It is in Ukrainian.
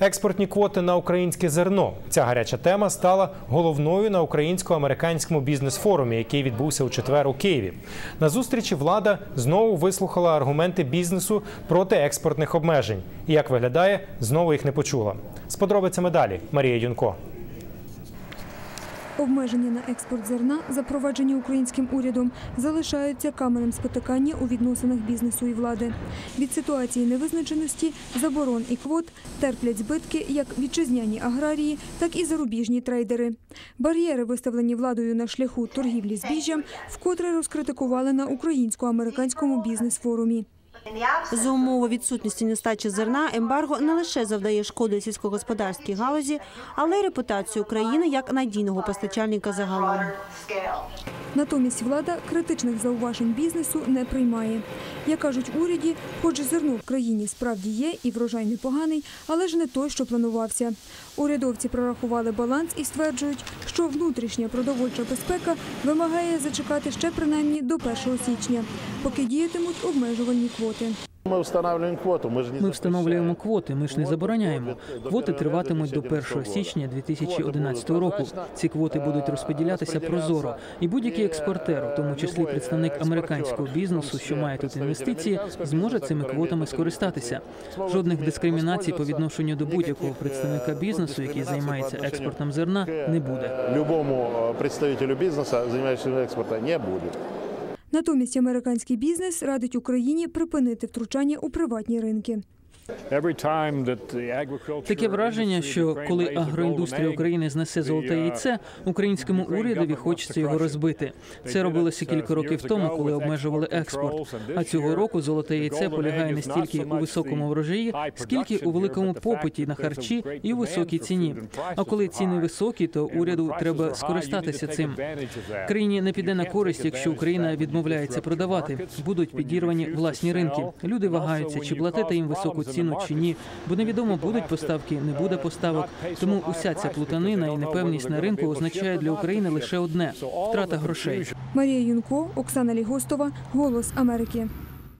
Експортні квоти на українське зерно. Ця гаряча тема стала головною на українсько-американському бізнес-форумі, який відбувся у четвер у Києві. На зустрічі влада знову вислухала аргументи бізнесу проти експортних обмежень. І як виглядає, знову їх не почула. З подробицями далі Марія Юнко. Обмеження на експорт зерна, запроваджені українським урядом, залишаються каменем спотикання у відносинах бізнесу і влади. Від ситуації невизначеності, заборон і квот терплять збитки як вітчизняні аграрії, так і зарубіжні трейдери. Бар'єри, виставлені владою на шляху торгівлі збіжжям, вкотре розкритикували на українсько-американському бізнес-форумі. За умови відсутності нестачі зерна ембарго не лише завдає шкоди сільськогосподарській галузі, але й репутацію країни як надійного постачальника загалом. Натомість влада критичних зауважень бізнесу не приймає. Як кажуть уряді, хоч зерно в країні справді є і врожай непоганий, але ж не той, що планувався. Урядовці прорахували баланс і стверджують, що внутрішня продовольча безпека вимагає зачекати ще принаймні до 1 січня, поки діятимуть обмежувальні квоти. Ми встановлюємо квоту. Ми ж не Ми встановлюємо квоти. Ми ж не забороняємо. Квоти триватимуть до 1 січня 2011 року. Ці квоти будуть розподілятися прозоро, і будь-який експортер, у тому числі представник американського бізнесу, що має тут інвестиції, зможе цими квотами скористатися. Жодних дискримінацій по відношенню до будь-якого представника бізнесу, який займається експортом зерна, не буде. Любому е, представителю бізнесу, займаючись експортом, не буде. Натомість американський бізнес радить Україні припинити втручання у приватні ринки. Таке враження, що коли агроіндустрія України знесе золоте яйце, українському урядові хочеться його розбити. Це робилося кілька років тому, коли обмежували експорт. А цього року золоте яйце полягає не стільки у високому врожаї, скільки у великому попиті на харчі і у високій ціні. А коли ціни високі, то уряду треба скористатися цим. Країні не піде на користь, якщо Україна відмовляється продавати. Будуть підірвані власні ринки. Люди вагаються, чи платити їм високу ціну чи ні, бо невідомо будуть поставки, не буде поставок. Тому уся ця плутанина і непевність на ринку означає для України лише одне втрата грошей. Марія Юнко, Оксана Лігостова, Голос Америки.